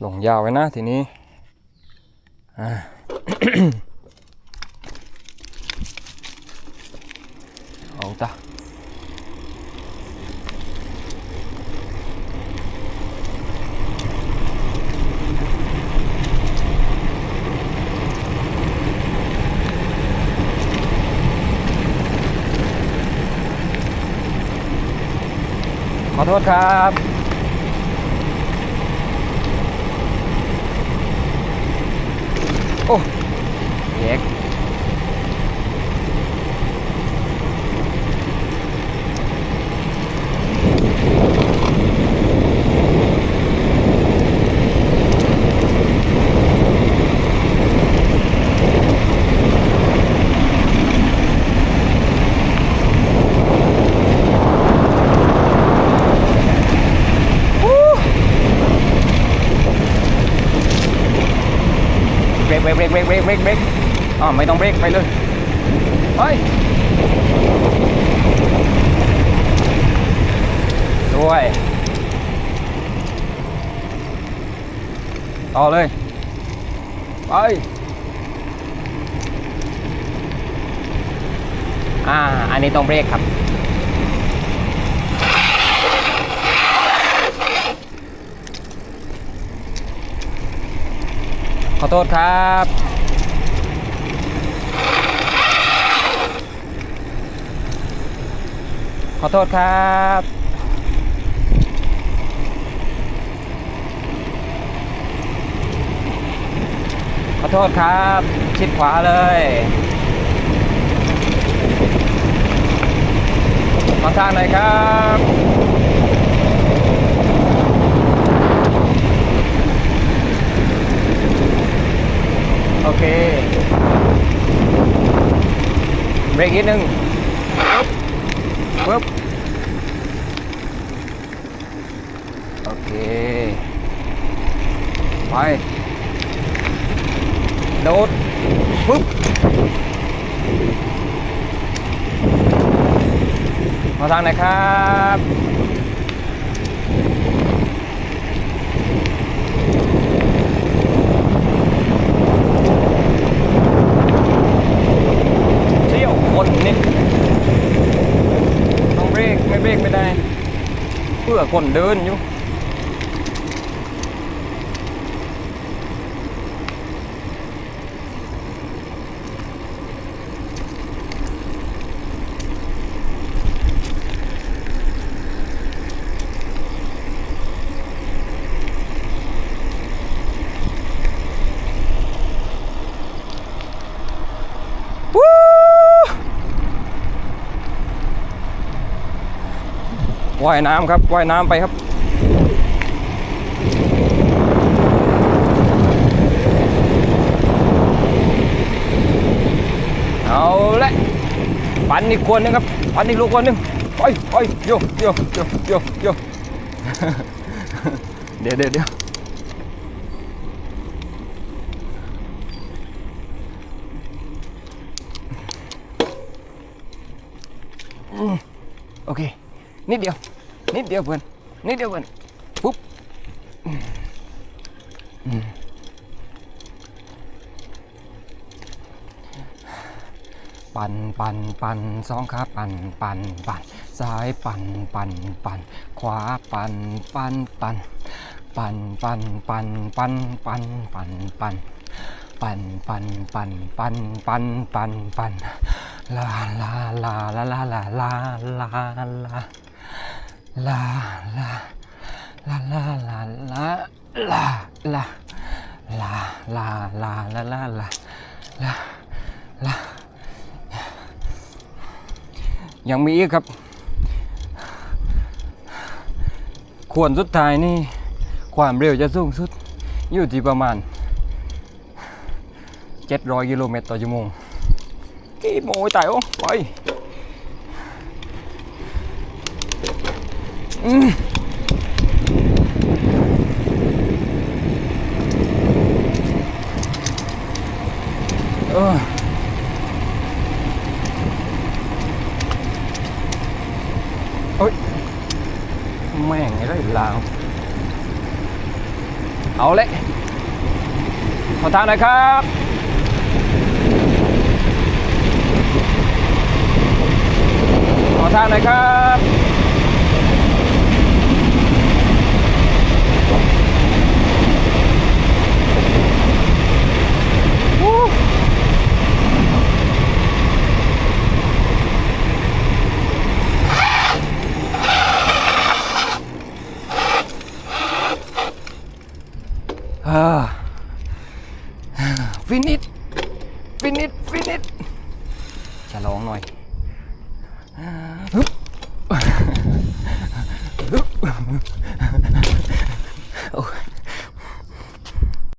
หลงยาวไว้นะทีนี้อ่าเอาจ้ะขอโทษครับ Oh, เบรกเบรกเบรกเบรกเบรกเบรกเบรกอ๋อไม่ต้องเบรกไปเลยไปด้วยต่อเลยไปอ่าอันนี้ต้องเบรกครับ ขอโทษครับ ขอโทษครับขอโทษครับ ชิดขวาเลยขอทางหน่อยครับ โอเค เบ รกนิดนึงปึ๊บปึ๊บโอเค ไปโดดปึ๊บมาทางไหนครับ เที่ยวคนนิดต้องเบรก ไม่ได้ เพื่อคนเดินอยู่ วู้ ว่ายน้ำครับว่ายน้ำไปครับเอาละปันอีกคนนึงครับปันอีกลูกคนนึงไปไปโยโยโยโยโยเดี๋ยวเดี๋ยวเดี๋ยวโอเคนิดเดียว นิดเดียวเพื่อนนิดเดียวเพื่อนปุ๊บปั่นปั่นปั่นสองขาปั่นปั่นปั่นซ้ายปั่นปั่นปั่นขวาปั่นปั่นปั่นปั่นปั่นปั่นปั่นปั่นปั่นปั่นปั่นปั่นปั่นปั่นปั่นปั่นปั่นลาลาลาลาลาลาลาลา ลาลาลาลาลาลาลาลาลาลาลาลาลาลาลาลายังมีอีกครับ ควรสุดท้ายนี่ ความเร็วจะสูงสุด อยู่ที่ประมาณ 700กิโลเมตรต่อชั่วโมงกี่โมงตายโอ้ไป เออโอ้ยแม่งไงได้ลาว เอาเลยขอทางหน่อยครับขอทางหน่อยครับะร้องหน่อยโอ้